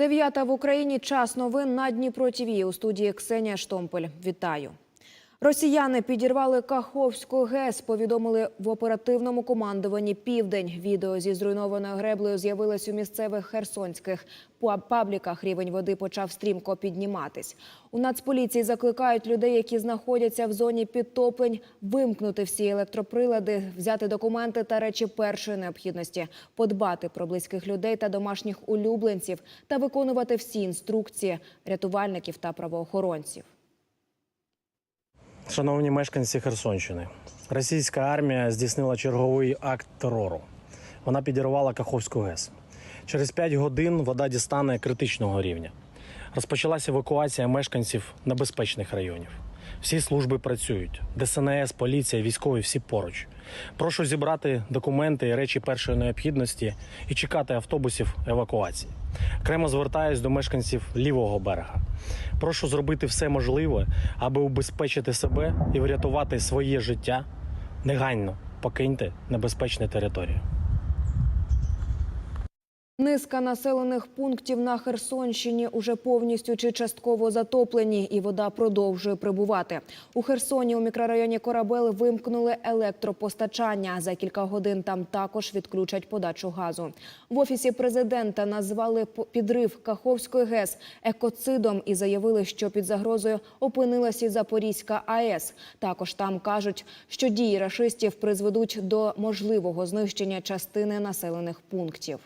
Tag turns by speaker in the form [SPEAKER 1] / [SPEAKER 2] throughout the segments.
[SPEAKER 1] Дев'ята в Україні. Час новин на Дніпро ТІВІ. У студії Ксенія Штомпель. Вітаю. Росіяни підірвали Каховську ГЕС, повідомили в оперативному командуванні «Південь». Відео зі зруйнованою греблею з'явилось у місцевих херсонських пабліках. Рівень води почав стрімко підніматись. У Нацполіції закликають людей, які знаходяться в зоні підтоплень, вимкнути всі електроприлади, взяти документи та речі першої необхідності, подбати про близьких людей та домашніх улюбленців та виконувати всі інструкції рятувальників та правоохоронців.
[SPEAKER 2] Шановні мешканці Херсонщини, російська армія здійснила черговий акт терору. Вона підірвала Каховську ГЕС. Через 5 годин вода дістане критичного рівня. Розпочалася евакуація мешканців небезпечних районів. Всі служби працюють: ДСНС, поліція, військові всі поруч. Прошу зібрати документи і речі першої необхідності і чекати автобусів евакуації. Окремо звертаюсь до мешканців лівого берега. Прошу зробити все можливе, аби убезпечити себе і врятувати своє життя. Негайно покиньте небезпечну територію.
[SPEAKER 1] Низка населених пунктів на Херсонщині уже повністю чи частково затоплені, і вода продовжує прибувати. У Херсоні у мікрорайоні Корабел вимкнули електропостачання. За кілька годин там також відключать подачу газу. В офісі президента назвали підрив Каховської ГЕС екоцидом і заявили, що під загрозою опинилась і Запорізька АЕС. Також там кажуть, що дії рашистів призведуть до можливого знищення частини населених пунктів.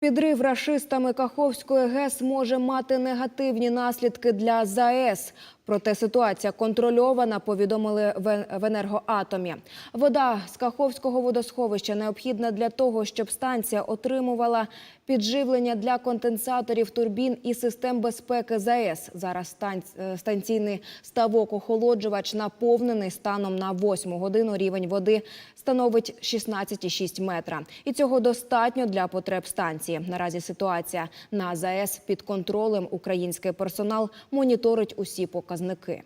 [SPEAKER 1] Підрив рашистами Каховської ГЕС може мати негативні наслідки для ЗАЕС. Проте ситуація контрольована, повідомили в енергоатомі. Вода з Каховського водосховища необхідна для того, щоб станція отримувала підживлення для конденсаторів турбін і систем безпеки ЗАЕС. Зараз е, станційний ставок-охолоджувач наповнений станом на 8 годину. Рівень води становить 16,6 метра. І цього достатньо для потреб станції. Наразі ситуація на ЗАЕС під контролем. Український персонал моніторить усі показники показники.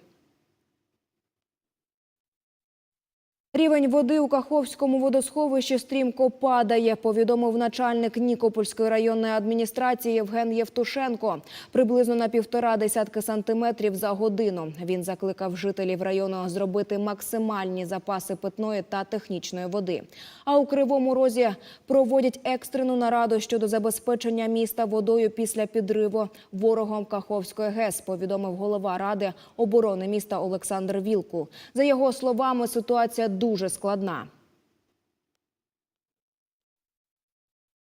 [SPEAKER 1] Рівень води у Каховському водосховищі стрімко падає, повідомив начальник Нікопольської районної адміністрації Євген Євтушенко. Приблизно на півтора десятки сантиметрів за годину. Він закликав жителів району зробити максимальні запаси питної та технічної води. А у Кривому Розі проводять екстрену нараду щодо забезпечення міста водою після підриву ворогом Каховської ГЕС, повідомив голова ради оборони міста Олександр Вілкул. За його словами, ситуація дуже складна.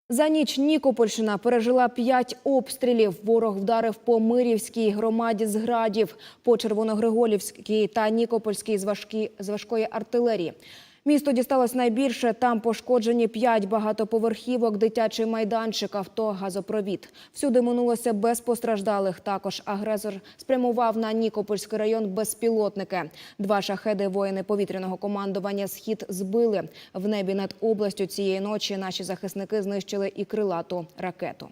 [SPEAKER 1] За ніч Нікопольщина пережила п'ять обстрілів. Ворог вдарив по Мирівській громаді з градів, по Червоногриголівській та Нікопольській з, важкі, з важкої артилерії. Місто дісталось найбільше. Там пошкоджені п'ять багатоповерхівок, дитячий майданчик, авто, газопровід. Всюди минулося без постраждалих. Також агресор спрямував на Нікопольський район безпілотники. Два шахеди воїни повітряного командування «Схід» збили. В небі над областю цієї ночі наші захисники знищили і крилату ракету.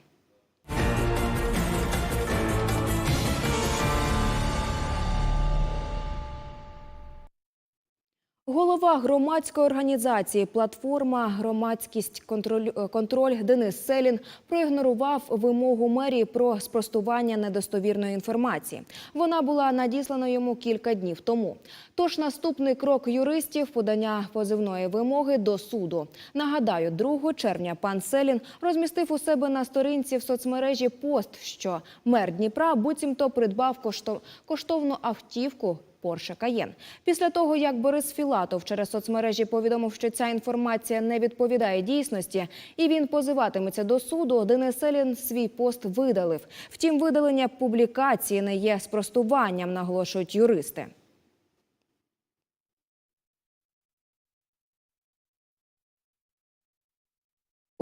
[SPEAKER 1] Голова громадської організації Платформа громадськість контроль, е, контроль Денис Селін проігнорував вимогу мерії про спростування недостовірної інформації. Вона була надіслана йому кілька днів тому. Тож наступний крок юристів подання позивної вимоги до суду. Нагадаю, 2 червня пан Селін розмістив у себе на сторінці в соцмережі пост, що мер Дніпра буцімто придбав кошто- коштовну автівку Порше Каєн. Після того, як Борис Філатов через соцмережі повідомив, що ця інформація не відповідає дійсності, і він позиватиметься до суду, Денис Селін свій пост видалив. Втім, видалення публікації не є спростуванням, наголошують юристи.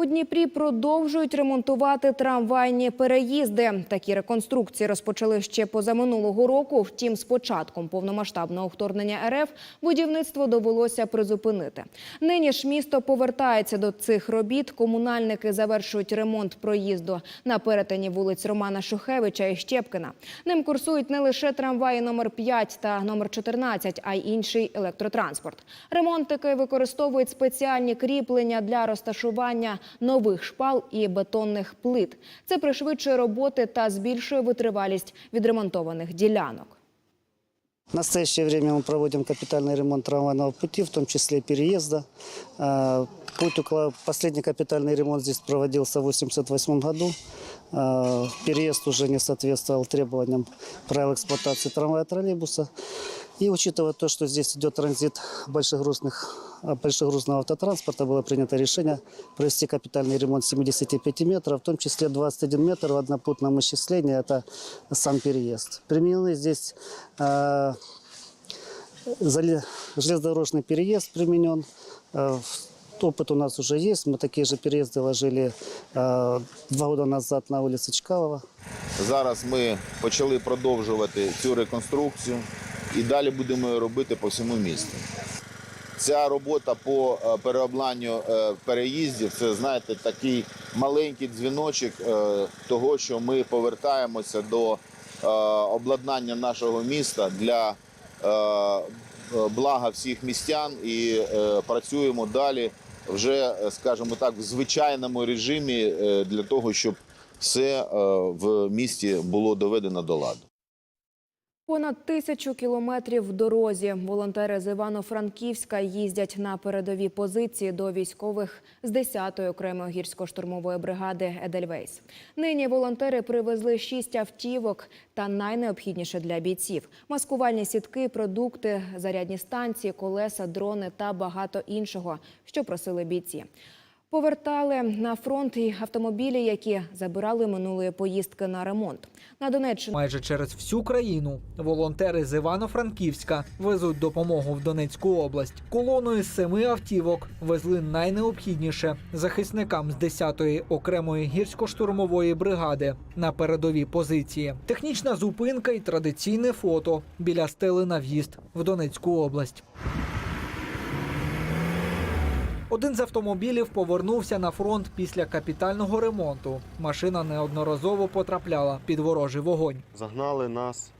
[SPEAKER 1] Дніпрі продовжують ремонтувати трамвайні переїзди. Такі реконструкції розпочали ще позаминулого року. Втім, з початком повномасштабного вторгнення РФ будівництво довелося призупинити. Нині ж місто повертається до цих робіт. Комунальники завершують ремонт проїзду на перетині вулиць Романа Шухевича і Щепкина. Ним курсують не лише трамваї номер 5 та номер 14, а й інший електротранспорт. Ремонтики використовують спеціальні кріплення для розташування нових шпал і бетонних плит. Це пришвидшує роботи та збільшує витривалість відремонтованих ділянок.
[SPEAKER 3] В настоящее время мы проводим капитальный ремонт трамвайного пути, в том числе переезда. Э, Путь около... Последний капитальный ремонт здесь проводился в 1988 году. Э, Переезд уже не соответствовал требованиям правил эксплуатации трамвая и троллейбуса. И учитывая то, что здесь идет транзит большегрузных, э, большегрузного автотранспорта, было принято решение провести капитальный ремонт 75 метров, в том числе 21 метр в однопутном исчислении. Это сам переезд. Применены здесь э, зале- железнодорожный переезд применен. Э, Опыт у нас уже есть. Мы такие же переезды ложили э, два года назад на улице Чкалова.
[SPEAKER 4] Зараз ми почали продовжувати цю реконструкцію і далі будемо робити по всьому місту. Ця робота по е, переобладнанню е, переїздів це знаєте такий маленький дзвіночок е, того, що ми повертаємося до обладнання нашого міста для блага всіх містян і працюємо далі вже, скажімо так, в звичайному режимі для того, щоб все в місті було доведено до ладу.
[SPEAKER 1] Понад тисячу кілометрів в дорозі волонтери з Івано-Франківська їздять на передові позиції до військових з 10-ї окремої гірсько-штурмової бригади Едельвейс. Нині волонтери привезли шість автівок та найнеобхідніше для бійців: маскувальні сітки, продукти, зарядні станції, колеса, дрони та багато іншого, що просили бійці. Повертали на фронт і автомобілі, які забирали минулої поїздки на ремонт. На Донеччину
[SPEAKER 5] Майже через всю країну волонтери з Івано-Франківська везуть допомогу в Донецьку область. Колоною з семи автівок везли найнеобхідніше захисникам з 10-ї окремої гірсько-штурмової бригади на передові позиції. Технічна зупинка і традиційне фото біля стели на в'їзд в Донецьку область. Один з автомобілів повернувся на фронт після капітального ремонту. Машина неодноразово потрапляла під ворожий вогонь.
[SPEAKER 6] Загнали нас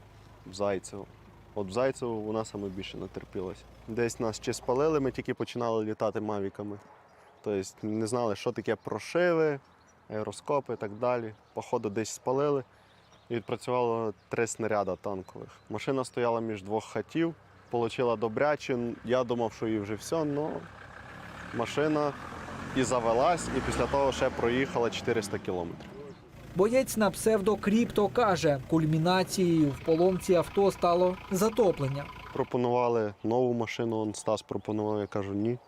[SPEAKER 6] в Зайцево. От в Зайцево вона саме більше натерпілася. Десь нас чи спалили, ми тільки починали літати мавіками. Тобто не знали, що таке прошиви, аероскопи і так далі. Походу, десь спалили. І відпрацювало три снаряда танкових. Машина стояла між двох хатів, отримала добряче. Я думав, що їй вже все, але машина і завелась, і після того ще проїхала 400 кілометрів.
[SPEAKER 5] Боєць на псевдо Кріпто каже, кульмінацією в поломці авто стало затоплення.
[SPEAKER 6] Пропонували нову машину, он Стас пропонував, я кажу ні.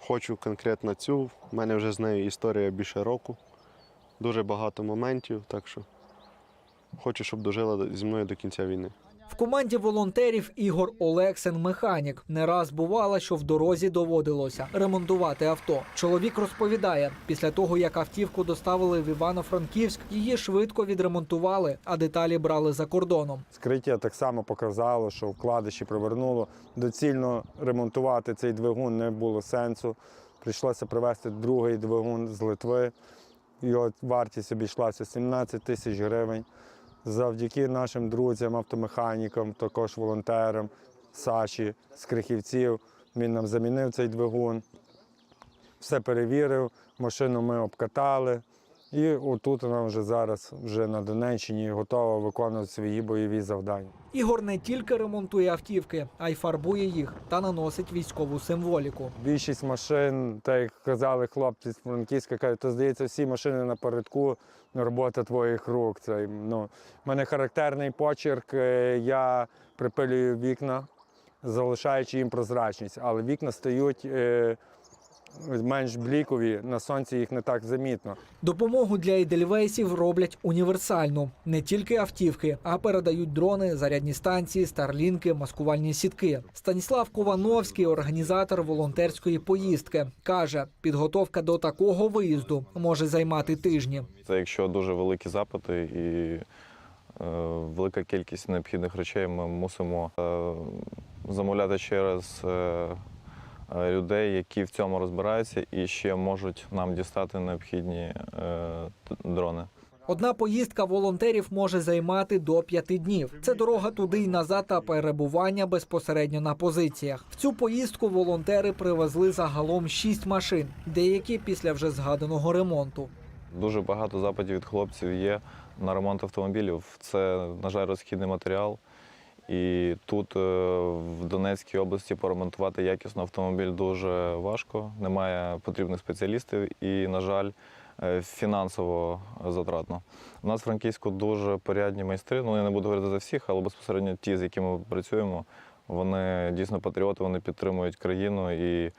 [SPEAKER 6] Хочу конкретно цю. У мене вже з нею історія більше року. Дуже багато моментів, так що хочу, щоб дожила зі мною до кінця війни.
[SPEAKER 5] В команді волонтерів Ігор Олексин механік. Не раз бувало, що в дорозі доводилося ремонтувати авто. Чоловік розповідає, після того як автівку доставили в Івано-Франківськ, її швидко відремонтували, а деталі брали за кордоном.
[SPEAKER 7] Скриття так само показало, що вкладиші привернуло. Доцільно ремонтувати цей двигун не було сенсу. Прийшлося привезти другий двигун з Литви. Його вартість обійшлася 17 тисяч гривень. Завдяки нашим друзям, автомеханікам, також волонтерам, Саші з Крихівців. Він нам замінив цей двигун. Все перевірив, машину ми обкатали. І отут вона вже зараз, вже на Донеччині, готова виконувати свої бойові завдання.
[SPEAKER 5] Ігор не тільки ремонтує автівки, а й фарбує їх та наносить військову символіку.
[SPEAKER 7] Більшість машин, так як казали хлопці з Франківська, кажуть, то здається, всі машини напередку, робота твоїх рук. Це, ну, в мене характерний почерк, е, я припилюю вікна, залишаючи їм прозрачність, але вікна стають е, менш блікові, на сонці їх не так замітно.
[SPEAKER 5] Допомогу для ідельвейсів роблять універсальну. Не тільки автівки, а передають дрони, зарядні станції, старлінки, маскувальні сітки. Станіслав Ковановський, організатор волонтерської поїздки, каже, підготовка до такого виїзду може займати тижні.
[SPEAKER 8] Це якщо дуже великі запити і е, велика кількість необхідних речей, ми мусимо е, замовляти через людей, які в цьому розбираються і ще можуть нам дістати необхідні е, дрони.
[SPEAKER 5] Одна поїздка волонтерів може займати до п'яти днів. Це дорога туди й назад та перебування безпосередньо на позиціях. В цю поїздку волонтери привезли загалом шість машин, деякі після вже згаданого ремонту.
[SPEAKER 8] Дуже багато запитів від хлопців є на ремонт автомобілів. Це, на жаль, розхідний матеріал. І тут, е, в Донецькій області, поремонтувати якісно автомобіль дуже важко. Немає потрібних спеціалістів і, на жаль, е, фінансово затратно. У нас в Франківську дуже порядні майстри. Ну, я не буду говорити за всіх, але безпосередньо ті, з якими ми працюємо, вони дійсно патріоти, вони підтримують країну і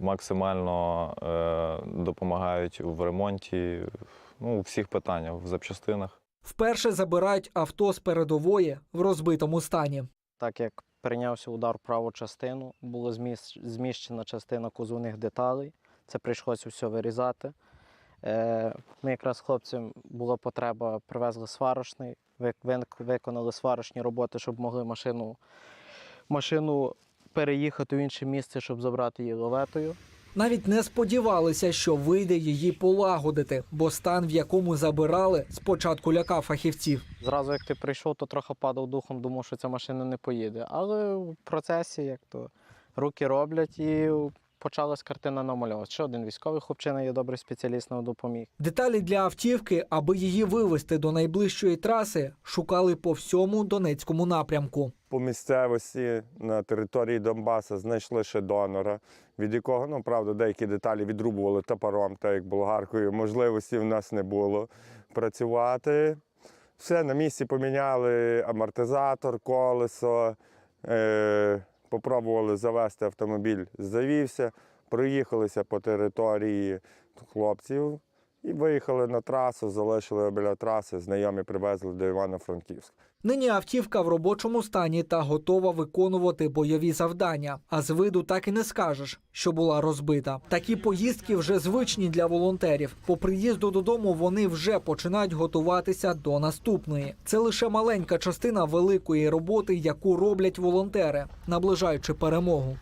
[SPEAKER 8] максимально е, допомагають в ремонті, ну, у всіх питаннях, в запчастинах.
[SPEAKER 5] Вперше забирають авто з передової в розбитому стані.
[SPEAKER 9] Так як прийнявся удар в праву частину, була зміщена частина кузовних деталей. Це прийшлося все вирізати. Е, Ми якраз хлопцям була потреба, привезли сварочний, вик- виконали сварочні роботи, щоб могли машину, машину переїхати в інше місце, щоб забрати її ловетою.
[SPEAKER 5] Навіть не сподівалися, що вийде її полагодити, бо стан, в якому забирали, спочатку лякав фахівців.
[SPEAKER 9] Зразу як ти прийшов, то трохи падав духом, думав, що ця машина не поїде. Але в процесі, як то руки роблять, і почалась картина намальовувати. Ще один військовий хлопчина є добрий спеціаліст нам допоміг.
[SPEAKER 5] Деталі для автівки, аби її вивезти до найближчої траси, шукали по всьому Донецькому напрямку.
[SPEAKER 7] По місцевості на території Донбаса знайшли ще донора, від якого, ну правда, деякі деталі відрубували топором, так як болгаркою. Можливості в нас не було працювати. Все на місці поміняли амортизатор, колесо. Е- попробували завести автомобіль, завівся, проїхалися по території хлопців і виїхали на трасу, залишили його біля траси, знайомі привезли до Івано-Франківська.
[SPEAKER 5] Нині автівка в робочому стані та готова виконувати бойові завдання. А з виду так і не скажеш, що була розбита. Такі поїздки вже звичні для волонтерів. По приїзду додому вони вже починають готуватися до наступної. Це лише маленька частина великої роботи, яку роблять волонтери, наближаючи перемогу.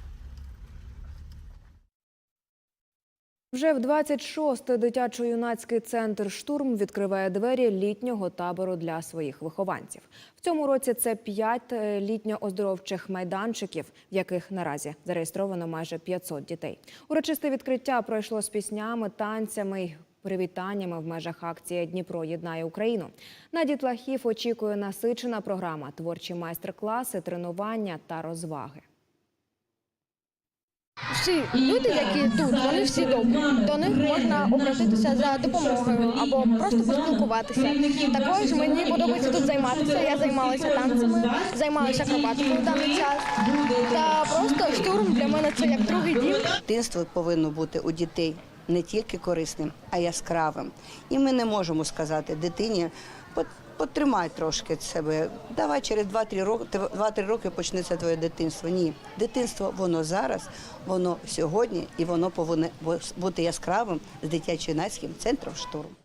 [SPEAKER 1] Вже в 26-й дитячо-юнацький центр штурм відкриває двері літнього табору для своїх вихованців. В цьому році це п'ять е, літньо-оздоровчих майданчиків, в яких наразі зареєстровано майже 500 дітей. Урочисте відкриття пройшло з піснями, танцями й привітаннями в межах акції Дніпро єднає Україну. На дітлахів очікує насичена програма, творчі майстер-класи, тренування та розваги.
[SPEAKER 10] Всі люди, які тут, вони всі добрі. До них можна обратитися за допомогою або просто поспілкуватися. Також мені подобається тут займатися. Я займалася танцями, займалася акробатикою в даний час. Та просто штурм для мене це як другий дім.
[SPEAKER 11] Дитинство повинно бути у дітей не тільки корисним, а яскравим. І ми не можемо сказати дитині, «От потримай трошки себе, давай через 2-3 роки, 2-3 роки почнеться твоє дитинство. Ні, дитинство воно зараз, воно сьогодні, і воно повинно бути яскравим з дитячо-юнацьким центром штурм.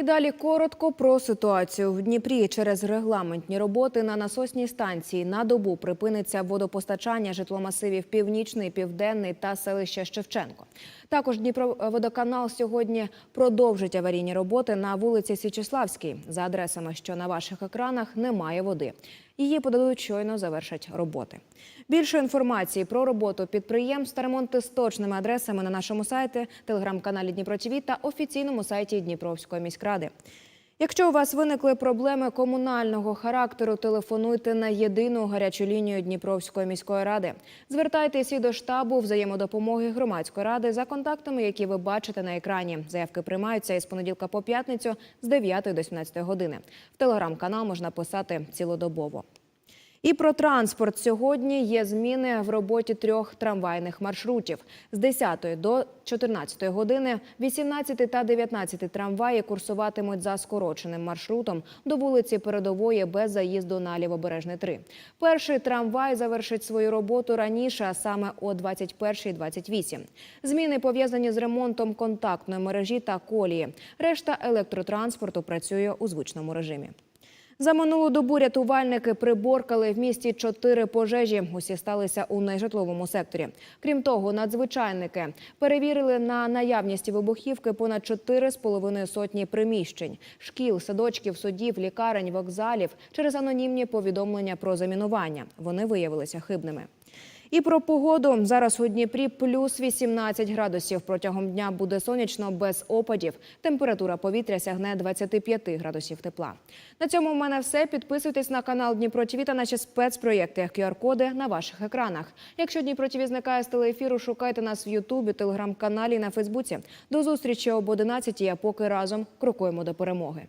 [SPEAKER 1] І далі коротко про ситуацію в Дніпрі. Через регламентні роботи на насосній станції на добу припиниться водопостачання житломасивів Північний, Південний та селища Шевченко. Також Дніпроводоканал сьогодні продовжить аварійні роботи на вулиці Січеславській. За адресами, що на ваших екранах, немає води. Її подадуть щойно завершать роботи. Більше інформації про роботу підприємств та ремонти з точними адресами на нашому сайті, телеграм-каналі Дніпро ТВ та офіційному сайті Дніпровської міськради. Якщо у вас виникли проблеми комунального характеру, телефонуйте на єдину гарячу лінію Дніпровської міської ради. Звертайтеся до штабу взаємодопомоги громадської ради за контактами, які ви бачите на екрані. Заявки приймаються із понеділка по п'ятницю з 9 до 17 години. В телеграм-канал можна писати цілодобово. І про транспорт сьогодні є зміни в роботі трьох трамвайних маршрутів з 10 до 14 години. 18 та 19 трамваї курсуватимуть за скороченим маршрутом до вулиці Передової без заїзду на Лівобережний 3. Перший трамвай завершить свою роботу раніше, а саме о 21.28. Зміни пов'язані з ремонтом контактної мережі та колії. Решта електротранспорту працює у звичному режимі. За минулу добу рятувальники приборкали в місті чотири пожежі. Усі сталися у нежитловому секторі. Крім того, надзвичайники перевірили на наявність вибухівки понад 4,5 сотні приміщень – шкіл, садочків, судів, лікарень, вокзалів через анонімні повідомлення про замінування. Вони виявилися хибними. І про погоду. Зараз у Дніпрі плюс 18 градусів. Протягом дня буде сонячно, без опадів. Температура повітря сягне 25 градусів тепла. На цьому в мене все. Підписуйтесь на канал Дніпро ТВ та наші спецпроєкти. QR-коди на ваших екранах. Якщо Дніпро ТВ зникає з телеефіру, шукайте нас в Ютубі, телеграм-каналі на Фейсбуці. До зустрічі об 11 а поки разом крокуємо до перемоги.